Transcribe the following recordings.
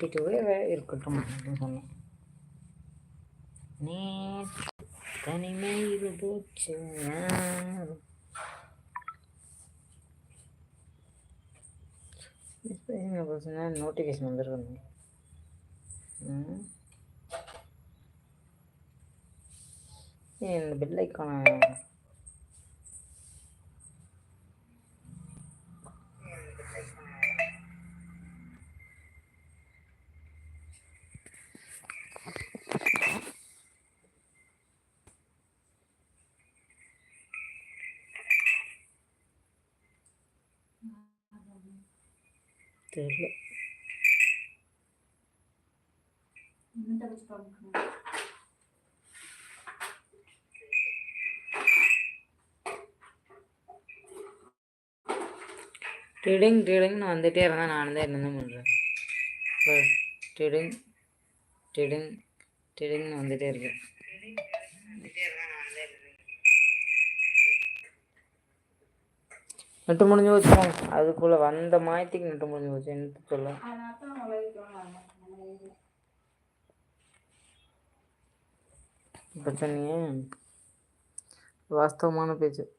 Thirty இருக்கட்டும் அப்படின்னு சொன்னேன். நீ தனிமையில் போச்சு நோட்டிஃபிகேஷன் வந்துருக்கணும் இந்த பெல் ஐக்கான தெரியல. டிடிங் டிடிங்னு வந்துட்டே இருந்தால் நான் தான் என்ன பண்ணுறேன் டிடிங் டிடிங் டிடிங்னு வந்துட்டே இருக்கேன் நெட்டு முடிஞ்சு வச்சோம் அதுக்குள்ளே வந்த மாயத்துக்கு நெட்டு முடிஞ்சு போச்சு. என்ன சொல்ல? பிரச்சனையே. வாஸ்தவமான பேச்சு.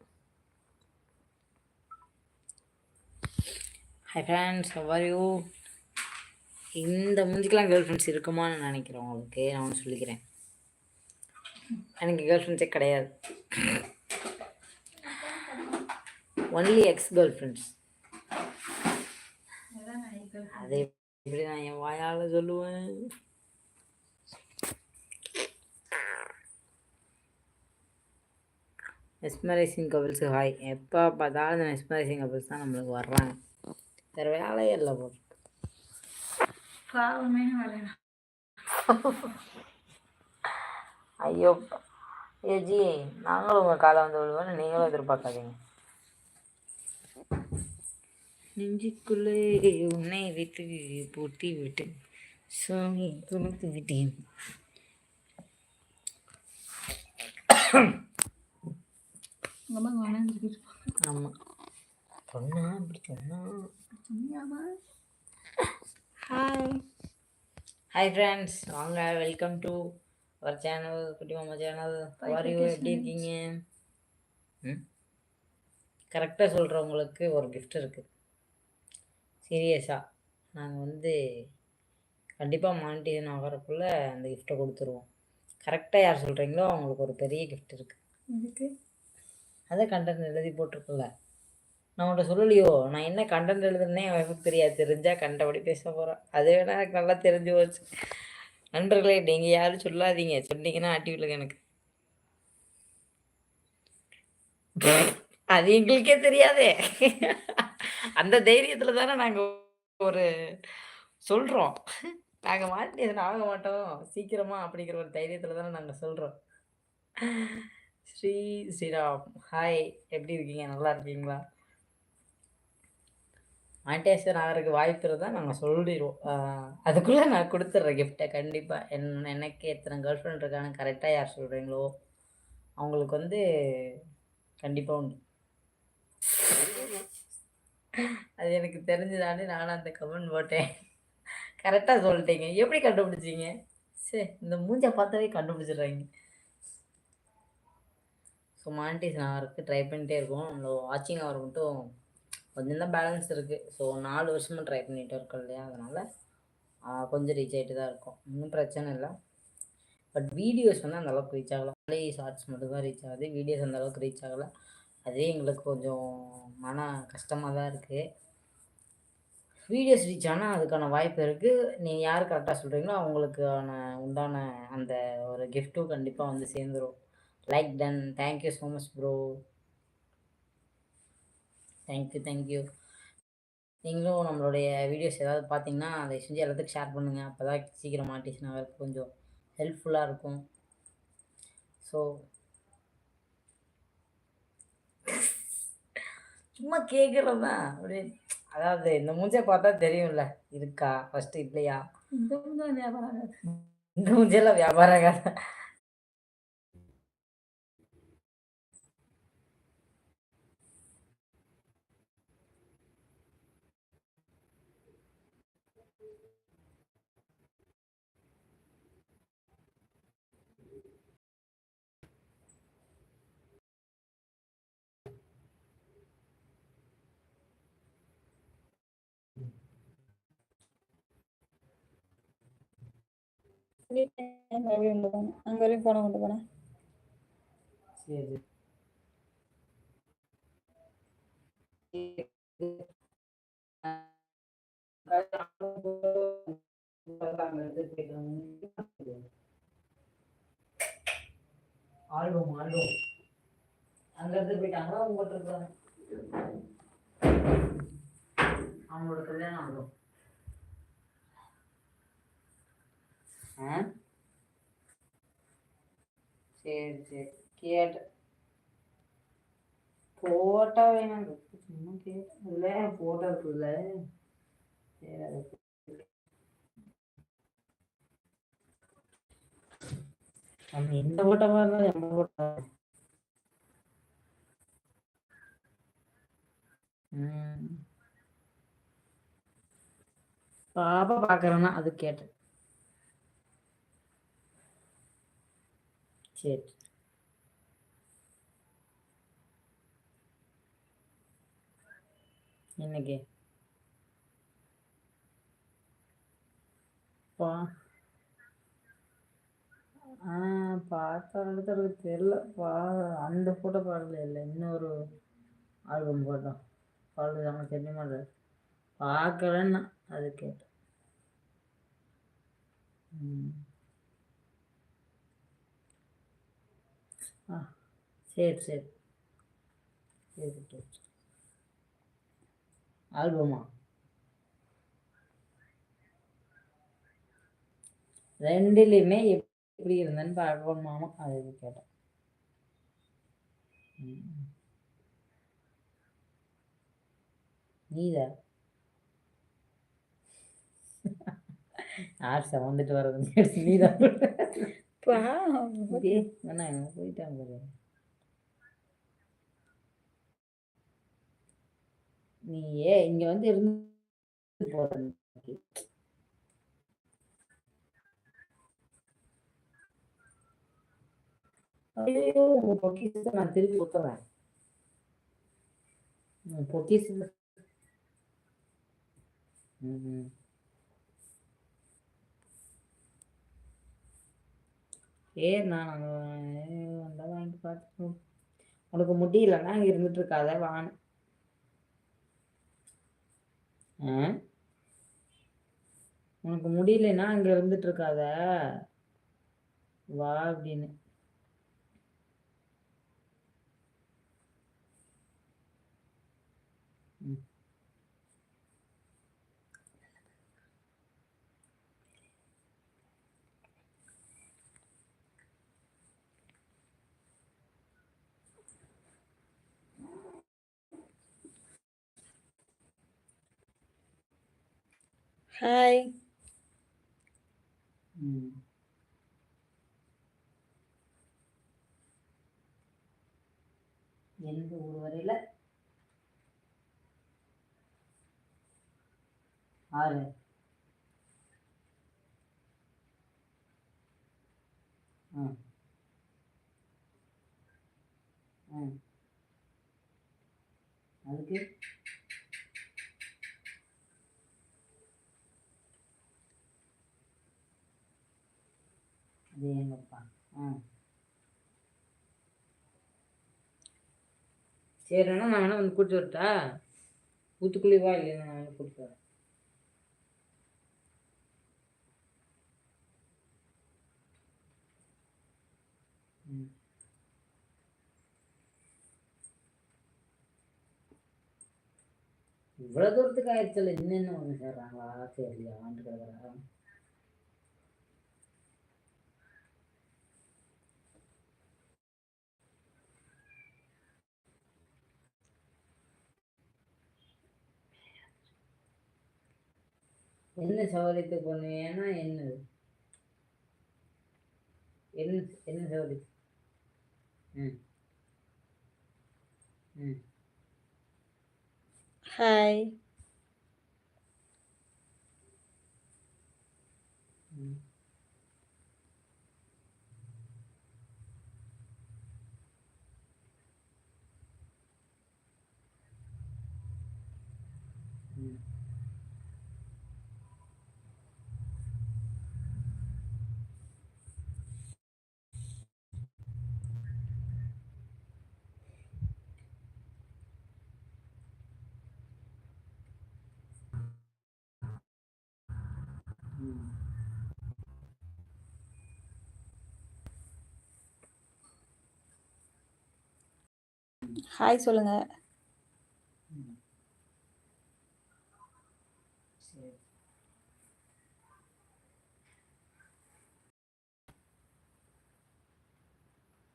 ஹை ஃப்ரெண்ட்ஸ் ஹவ் இந்த முந்திக்கெலாம் கேர்ள் ஃப்ரெண்ட்ஸ் இருக்குமான்னு நினைக்கிறேன் உங்களுக்கு. நான் ஒன்று சொல்லிக்கிறேன். எனக்கு கேர்ள் ஃப்ரெண்ட்ஸே கிடையாது. ஒன்லி எக்ஸ் கேர்ள் ஃப்ரெண்ட்ஸ் அதை எப்படி நான் என் வாயால் சொல்லுவேன்? மெஸ்மரைசிங் கபிள்ஸ் ஹாய் எப்போ பார்த்தாலும் இந்த மெஸ்மரைசிங் கபிள்ஸ் தான் நம்மளுக்கு வர்றாங்க. வேறு வேலையே இல்லை போ ஐயோ ஐயோ. ஜி நாங்களும் உங்கள் காலை வந்து விழுவோன்னு நீங்களும் எதிர்பார்க்காதீங்க. நெஞ்சுக்குள்ளே உன்னை விட்டு பூட்டி விட்டு சுவாமி துணுத்து விட்டேன். ஆமாம் சொன்னா அப்படி சொன்னா. ஹாய் ஹாய் ஃப்ரெண்ட்ஸ் வாங்க வெல்கம் டு அவர் சேனல் குட்டி மாமா சேனல் எப்படி இருக்கீங்க? ம்? கரெக்டாக சொல்கிறவங்களுக்கு ஒரு கிஃப்ட் இருக்குது சீரியஸாக நாங்கள் வந்து கண்டிப்பாக மானிட்டேஷன் ஆகிறதுக்குள்ளே அந்த கிஃப்ட்டை கொடுத்துருவோம். கரெக்டாக யார் சொல்கிறீங்களோ அவங்களுக்கு ஒரு பெரிய கிஃப்ட் இருக்குது அதை கண்டென்ட் எழுதி போட்டிருக்குல்ல நான் உன்ட்ட சொல்லலையோ? நான் என்ன கண்டென்ட் எழுதுனே எனக்கு தெரியாது. தெரிஞ்சால் கண்டபடி பேச போகிறேன் அது வேணா எனக்கு நல்லா தெரிஞ்சு போச்சு. நண்பர்களே நீங்கள் யாரும் சொல்லாதீங்க. சொன்னீங்கன்னா ஆட்டி விடுங்க எனக்கு. அது எங்களுக்கே தெரியாதே. அந்த தைரியத்தில் தானே நாங்கள் ஒரு சொல்கிறோம் நாங்கள் மாட்டேன் ஆக மாட்டோம். சீக்கிரமா அப்படிங்கிற ஒரு தைரியத்தில் தானே நாங்கள் சொல்கிறோம் ஸ்ரீ ஸ்ரீராம். ஹாய் எப்படி இருக்கீங்க? நல்லா இருக்கீங்களா? மாண்டேஸ்வரன் ஆகிறதுக்கு வாய்ப்பு இருந்தால் நாங்கள் சொல்லிடுவோம். அதுக்குள்ளே நான் கொடுத்துட்றேன் கிஃப்ட்டை கண்டிப்பாக என் எனக்கு எத்தனை கேர்ள் ஃப்ரெண்ட் இருக்கான்னு கரெக்டாக யார் சொல்கிறீங்களோ அவங்களுக்கு வந்து கண்டிப்பாக உண்டு. அது எனக்கு தெரிஞ்சுதானே நானும் அந்த கமெண்ட் போட்டேன். கரெக்டாக சொல்லிட்டீங்க. எப்படி கண்டுபிடிச்சீங்க? சரி இந்த மூஞ்சை பார்த்தாவே கண்டுபிடிச்சிடுறாங்க. ஸோ மானிட்டைஸ் நான் இருக்குது ட்ரை பண்ணிட்டே இருக்கோம். நம்மள வாட்சிங் அவர் மட்டும் கொஞ்சம் தான் பேலன்ஸ் இருக்குது ஸோ நாலு வருஷமாக ட்ரை பண்ணிகிட்டு இருக்கோம் இல்லையா? அதனால் கொஞ்சம் ரீச் ஆகிட்டு தான் இருக்கும். ஒன்றும் பிரச்சனை இல்லை. பட் வீடியோஸ் வந்து அந்த அளவுக்கு ரீச் ஆகலாம் ஷார்ட்ஸ் மட்டும் தான் ரீச் ஆகுது. வீடியோஸ் அந்த அளவுக்கு ரீச் ஆகலை. அதே எங்களுக்கு கொஞ்சம் மன கஷ்டமாக தான் இருக்குது வீடியோஸ் ரீச் ஆனால் அதுக்கான வாய்ப்பு இருக்குது நீங்கள் யார் கரெக்டாக சொல்கிறீங்களோ அவங்களுக்கான உண்டான அந்த ஒரு கிஃப்ட்டும் கண்டிப்பாக வந்து சேர்ந்துடும் like ton thank you so much bro thank you thank you நீங்களும் நம்மளுடைய வீடியோஸ் ஏதாவது பார்த்தீங்கன்னா அதை செஞ்சு எல்லாத்துக்கும் ஷேர் பண்ணுங்கள் அப்போ தான் சீக்கிரம் டீச்சர் அவருக்கு கொஞ்சம் ஹெல்ப்ஃபுல்லாக இருக்கும். ஸோ சும்மா கேட்குறது தான் அப்படியே அதாவது இந்த மூஞ்சை பார்த்தா தெரியும்ல இருக்கா? ஃபஸ்ட்டு இல்லையா இந்த மூஞ்சா வியாபாரம் ஆகாது. இந்த மூஞ்செல்லாம் வியாபாரம் ஆகாது? மறுபடியும் உள்ள போனேன் அங்க வரையும் போன கொண்டு போனேன் ஆல்பம் ஆல்பம் அங்க இருந்து போயிட்டாங்களா? உங்கள்கிட்ட அவங்களோட கல்யாணம் ஆகும் ஆ? சரி சரி. கேட்ட போட்டோ வேணும். சும்மா கேட்டதுல போட்டா போட்டோ இருக்குல்ல. சரி அது நம்ம எந்த போட்டோவா இருந்தாலும் எந்த போட்டோ? பாப்பா பாக்குறேன்னா அது கேட்டேன். சரி இன்னைக்கு பா ஆ பார்த்தா தெரியல. பா அந்த ஃபோட்டோ பாடல இல்லை இன்னொரு ஆல்பம் போட்டோம் பார்க்கல நம்ம தெரிய மாட்டார் பார்க்கலன்னா அது கேட்டேன். ம் ஆ சரி சரி. சரி ஆல்பமா? ரெண்டுலேயுமே எப்படி இருந்தேன்னு பார்க்கணுமாமா அது இது கேட்டேன். நீதா? ஆசை வந்துட்டு வர்றது நீதான் போயிட்டாங்க நீயே நீ ஏ இங்க வந்து இருந்து போற ஐயோ உங்க பொக்கிஷத்தை நான் திருப்பி கொடுத்துறேன் உங்க ஏ நான் வந்தால் வாங்கி பார்த்துக்கணும் உனக்கு முடியலன்னா இருந்துட்டு இருக்காத வான்னு. உனக்கு முடியலன்னா அங்கே இருந்துட்டு இருக்காத. வா அப்படின்னு ம். ஹாய் எந்த ஒரு வரையில். ஆறு. ஆ. அதுக்கு? அதுக்கு அது எங்கப்பா ஆ சரிண்ணா நான் வேணா வந்து கூப்பிட்டு வரட்டா? ஊத்துக்குழி வா இல்லையா நான் வந்து கூப்பிட்டு வரேன். இவ்வளோ தூரத்துக்கு ஆயிடுச்சுல இன்னும் ஒன்று சேர்றாங்களா? சரியா ஆண்டு கிடக்குறாங்க என்ன சௌகரியத்துக்கு பண்ணுவேன்னா என்னது? என்ன என்ன சௌகரியம் ம். ம். ஹாய் ம். ஹாய் சொல்லுங்க.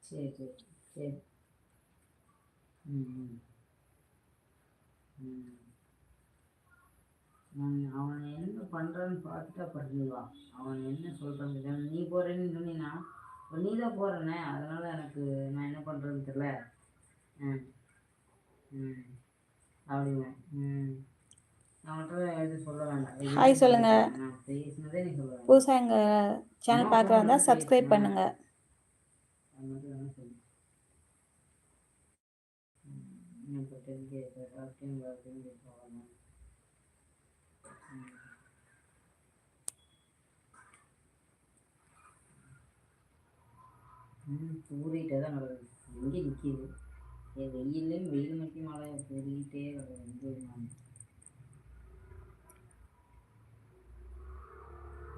சரி சரி சரி. ம் ம். ம். நான் அவன் என்ன பண்ணுறான்னு பார்த்துட்டு அப்புறம் வா அவன் என்ன சொல்கிறான்னு நீ போகிறேன்னு சொன்னீங்கன்னா நீ தான் போகிறனே அதனால் எனக்கு நான் என்ன பண்ணுறதுன்னு தெரில ம். ம். அப்படிவேன் ம். ஹாய் சொல்லுங்க. புதுசாக எங்கள் சேனல் பார்க்குறாங்க சப்ஸ்கிரைப் பண்ணுங்க. அது தூரிகிட்டே தான் கிடக்குது எங்கே நிற்கிது என் வெயிலையும் வெயில் மட்டும் மழை தூரிக்கிட்டே கிடக்குது எங்கே நான்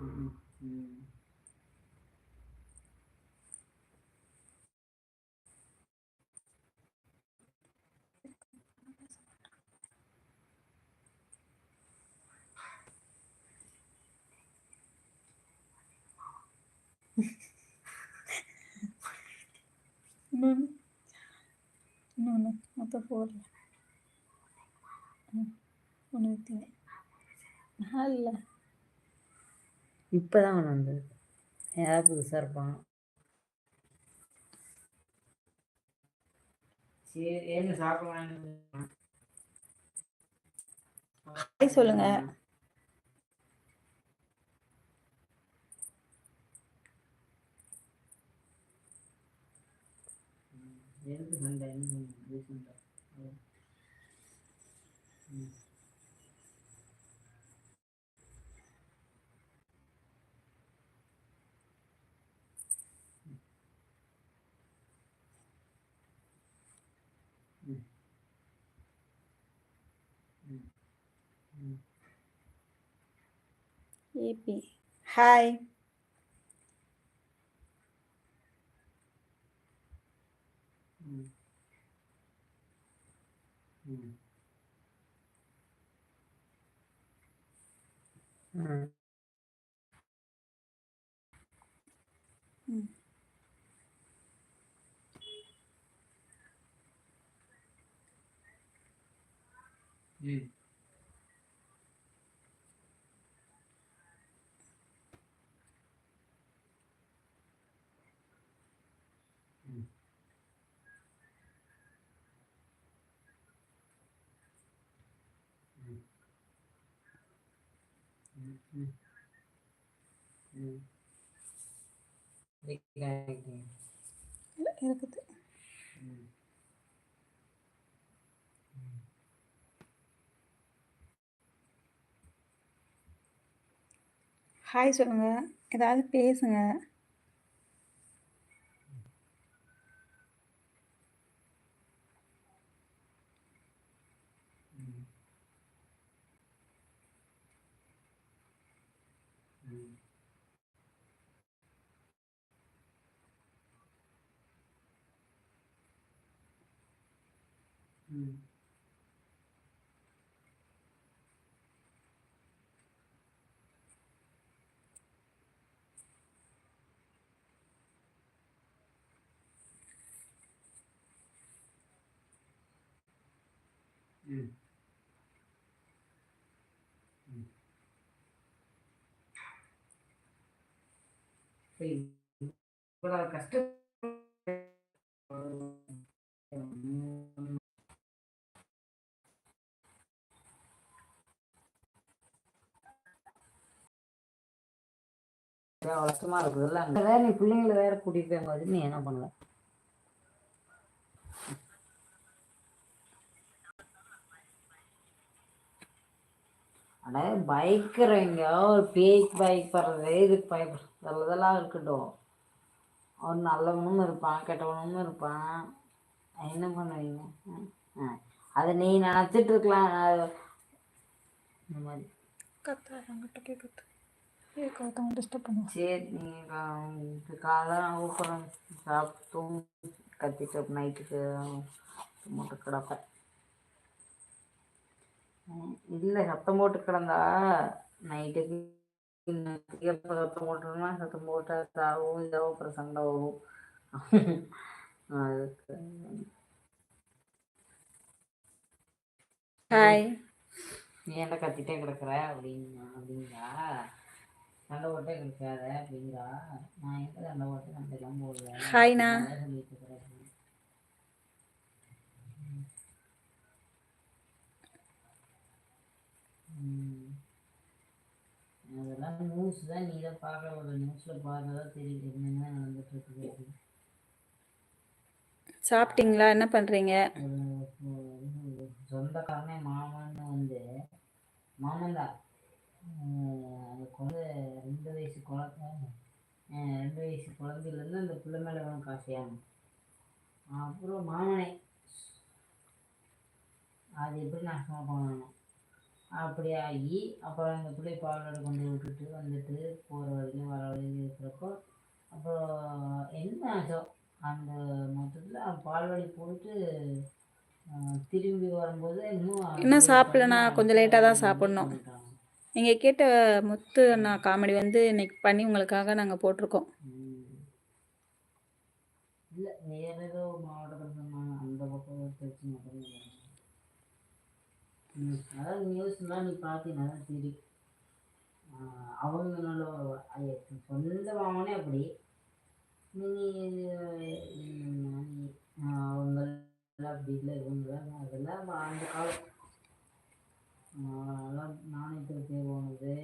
ம் ம். இன்னொன்று மொத்தம் போடல ஒன்று விற்றீங்க இல்லை இப்போ தான் அவன் வந்தது யாராவது புதுசாக இருப்பான் சரி என்ன சாப்பிடலாம் ஹாய் சொல்லுங்க எதுக்கு சண்டை என்ன சண்டை இது சண்டை ம். ம். ம். ம். ம். ஏபி ஹாய் ம். ம். ம். ம் ம். ம். ம். ம். ம். ம். வெங்காயம். இல்லை இருக்குது. ஹாய் சொல்லுங்க. ஏதாவது பேசுங்க ம். ம். ம். ம். ம். இப்ப இவ்வளவு கஷ்டம் கஷ்டமா இருக்குதுல்ல வேற நீ பிள்ளைங்களை வேற கூட்டிட்டு போய் நீ என்ன பண்ணல அட பைக்கிறவங்க ஒரு பேய்க்கு பயப்படுறது இதுக்கு பயப்படுறது இதெல்லாம் இருக்கட்டும். ஒரு நல்லவனும் இருப்பான் கெட்டவனும் இருப்பான். என்ன பண்ணுவீங்க? ம், அதை நீ நினச்சிட்டு இருக்கலாம். இந்த மாதிரி. கத்தாரங்கிட்ட கேட்குது ஒருத்தவங்க டிஸ்டர்ப் பண்ணுவோம் சரி நீங்கள் காலைல ஊப்புறேன் சாப்பிட்டு தூங்கி கத்திட்டு நைட்டுக்கு மூட்டை கிடப்பேன் இல்லை சத்தம் போட்டு கிடந்தா நைட்டுக்கு சத்தம் போட்டுருமா சத்தம் போட்டா சாவும் இதாவும் அப்புறம் சண்டை வரும் அதுக்கு ஹாய் நீ என்ன கத்திட்டே கிடக்குற அப்படிங்க அப்படிங்களா சண்டை போட்டே கிடக்காத அப்படிங்கிறா. நான் எங்க சண்டை போட்டு சண்டையெல்லாம் போடுவேன் ஹாய்ண்ணா. அதெல்லாம் நியூஸ் தான். நீ தான் பார்க்க ஒரு நியூஸில் பார்த்தா தெரியுது என்னென்ன நடந்துட்டு இருக்குது. சாப்பிட்டீங்களா? என்ன பண்ணுறீங்க சொந்தக்காரனே மாமன்னு வந்து மாமன் தான் அதுக்கு வந்து குழந்தை ரெண்டு வயசு குழந்தையிலேருந்து அந்த பிள்ளை மேலே வேணும் காசையாகும் அப்புறம் மாமனை. அது எப்படி நாசமாக பண்ணணும் அப்படி ஆகி அப்புறம் அந்த பிள்ளை பாலோட கொண்டு விட்டுட்டு வந்துட்டு போகிற வழியில வர வழியில இருக்கிறப்போ அப்புறம் என்ன ஆச்சோ? அந்த மொத்தத்தில் பால்வாடி போயிட்டு திரும்பி வரும்போது இன்னும் இன்னும் சாப்பிடலண்ணா, கொஞ்சம் லேட்டாக தான் சாப்பிட்ணும். பண்ணிட்டாங்க. நீங்கள் கேட்ட முத்து அண்ணா காமெடி வந்து இன்னைக்கு பண்ணி உங்களுக்காக நாங்கள் போட்டிருக்கோம். இல்லை இல்ல வேற ஏதோ மாவட்டத்தில் அந்த பக்கம் திருச்சி மட்டும் அதாவது நியூஸ்லாம் நீ பார்த்தீங்கன்னா தான் தெரியும் ஆஹ் சொந்த மாமனே அப்படி. நீ அவங்க அப்படி இல்லை இவங்க அதெல்லாம் அந்த காலம். அதெல்லாம் போனது.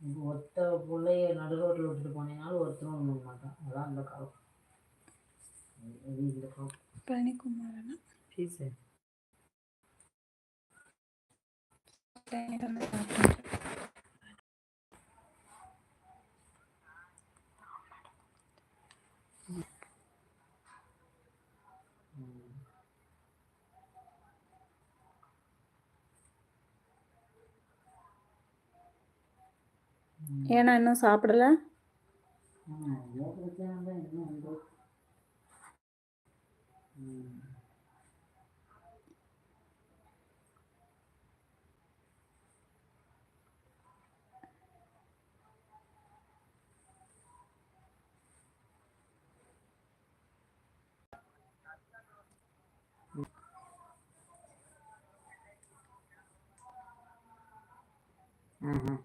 இப்போ ஒத்த பிள்ளைய நடு ரோட்டில் விட்டுட்டு போனீங்கனாலும் ஒருத்தரும் ஒன்று மாட்டான். அதான் அந்த காலம் இது இந்த காலம் பழனிக்குமார் அண்ணா ஃபீஸு ஏன்னா இன்னும் சாப்பிடல. நிறைய பிரச்சனை தான் இன்னும் உண்டு ம். ஆஹா. ம் சரி என்னடா ம்.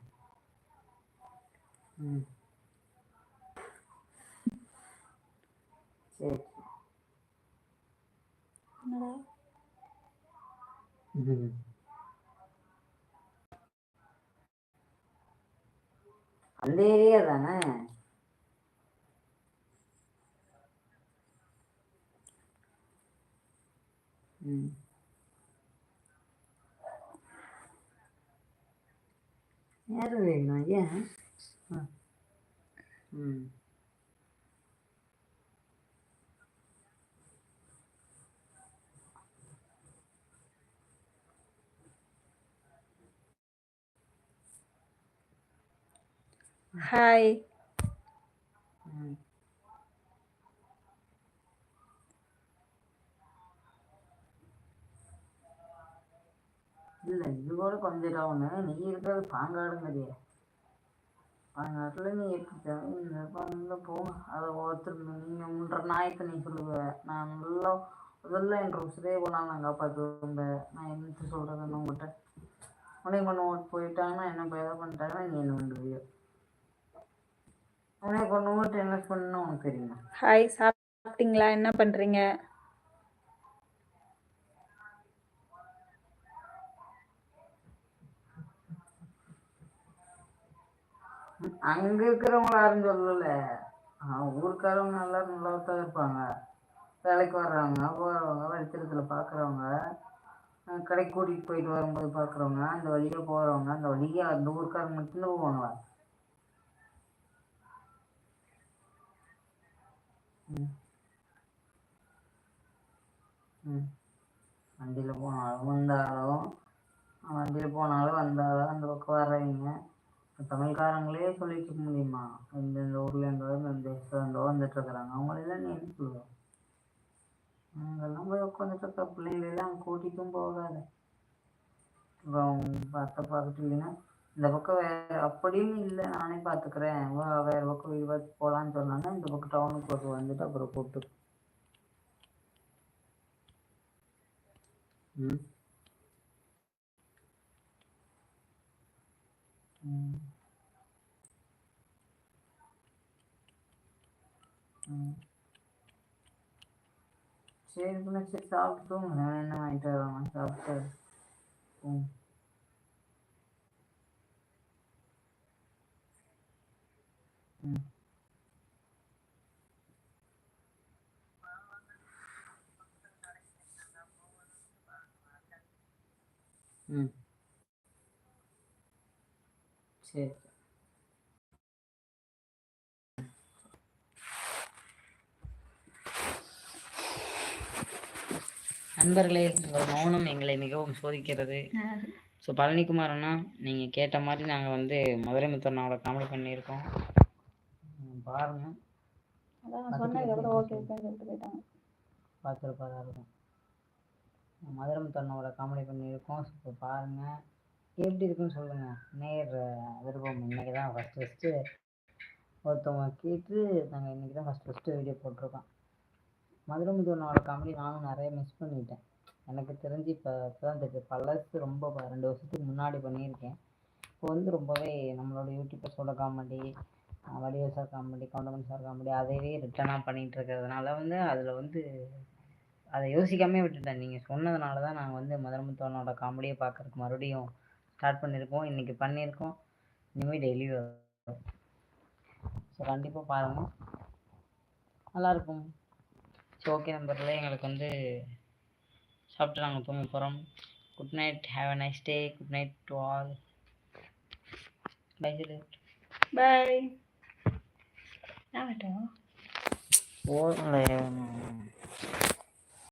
அந்த ஏரியா தானே ம் யார் வேணும் ஏன் ஆ. ம் ஹாய் ம் இல்லை இது கூட கொஞ்சம் டவுனு நீ இருக்கிறது பாங்காடுங்கிறிய அதனால நீ எப்படி இந்த பாங்கில் போங்க அதை ஒருத்தர் நீங்கள் முன்ற நாயத்தை நீ சொல்லுவ. நான் நல்லா முதல்ல என் உசுரே கொண்டாந்து நான் காப்பாற்றுவேன் நான் என்னத்த சொல்கிறதுன்னு உங்கள்கிட்ட உடனே கொண்டு ஓட்டு போயிட்டாங்கன்னா என்ன இப்போ பண்ணிட்டாங்கன்னா நீ என்ன பண்ணுவியோ. உடனே கொண்டு ஓட்டு என்ன பண்ணணும் உனக்கு தெரியுமா? ஹாய் சாப்பிட்டீங்களா? என்ன பண்ணுறீங்க அங்க இருக்கிறவங்க யாரும் சொல்லல ஊருக்காரவங்க எல்லாரும் நல்லா தான் இருப்பாங்க வேலைக்கு வர்றவங்க போறவங்க வெளிச்சத்துல பாக்குறவங்க கடைக்கு கூட்டிட்டு போயிட்டு வரும்போது பாக்குறவங்க அந்த வழியா போறவங்க அந்த வழியாக அந்த ஊருக்காரங்க மட்டும்தான் போவாங்களா ம். ம். வண்டியில போனாலும் வந்தாலும் வண்டியில போனாலும் வந்தாலும் அந்த பக்கம் வர்றவங்க தமிழ்காரங்களே சொல்லிட்டு இருக்க முடியுமா? இந்த இந்த ஊர்ல இருந்தோ இந்த இருந்தோ வந்துட்டு இருக்கிறாங்க. அவங்களெல்லாம் நீ என்ன சொல்லுவ? அங்கெல்லாம் போய் உட்காந்துட்டு இருக்க. பிள்ளைங்களெல்லாம் கூட்டிட்டும் போகாத. அப்புறம் பார்த்த பார்த்துட்டு இல்லைன்னா இந்த பக்கம் வேற அப்படின்னு இல்லை. நானே பார்த்துக்கிறேன். வேற பக்கம் வீடு பார்த்து போகலான்னு சொன்னாங்கன்னா இந்த பக்கம் டவுனுக்கு ஒரு வந்துட்டு அப்புறம் கூப்பிட்டு ம். ம். ம் சரி பின்ன சரி சாப்பிட்டு தூங்குங்க நான் என்ன வாங்கிட்டு வராமா சாப்பிட்டு ம் ம் ம் சரி நண்பர்களே உங்கள் மௌனம் எங்களை மிகவும் சோதிக்கிறது. ஸோ பழனிக்குமார் அண்ணா நீங்கள் கேட்ட மாதிரி நாங்கள் வந்து மதுரை முத்தண்ணாவோட காமெடி பண்ணியிருக்கோம். பாருங்க. பார்த்துருப்பாரா இருக்கும். மதுரை முத்தண்ணாவோட காமெடி பண்ணியிருக்கோம். ஸோ இப்போ பாருங்கள் எப்படி இருக்குன்னு சொல்லுங்கள் நேர் விருப்பம். இன்னைக்கு தான் ஃபஸ்ட்டு ஃபஸ்ட்டு ஒருத்தவங்க கேட்டு நாங்கள் இன்றைக்கி தான் ஃபஸ்ட் ஃபஸ்ட்டு வீடியோ போட்டிருக்கோம். மதுரை முதல்வனோட காமெடி நானும் நிறைய மிஸ் பண்ணிட்டேன். எனக்கு தெரிஞ்சு இப்போ இப்போ தெரிஞ்சு பழசு ரொம்ப ரெண்டு வருஷத்துக்கு முன்னாடி பண்ணியிருக்கேன். இப்போ வந்து ரொம்பவே நம்மளோட யூடியூபர்ஸோட comedy Vadivel sir comedy Goundamani sir comedy அதையவே ரிட்டனாக பண்ணிகிட்டு இருக்கிறதுனால வந்து அதில் வந்து அதை யோசிக்காமே விட்டுட்டேன். நீங்கள் சொன்னதுனால தான் நாங்கள் வந்து மதுரமுத்தவனோட காமெடியை பார்க்கறதுக்கு மறுபடியும் ஸ்டார்ட் பண்ணியிருக்கோம். இன்றைக்கி பண்ணியிருக்கோம். இனிமேல் டெய்லி வரும். ஸோ கண்டிப்பாக பாருங்கள் நல்லாயிருக்கும் ஓகே நம்பர்களே எங்களுக்கு வந்து சாப்பிட்டு நாங்கள் தூங்க போகிறோம் good night have a nice day good night to all bye bye நான் ஓ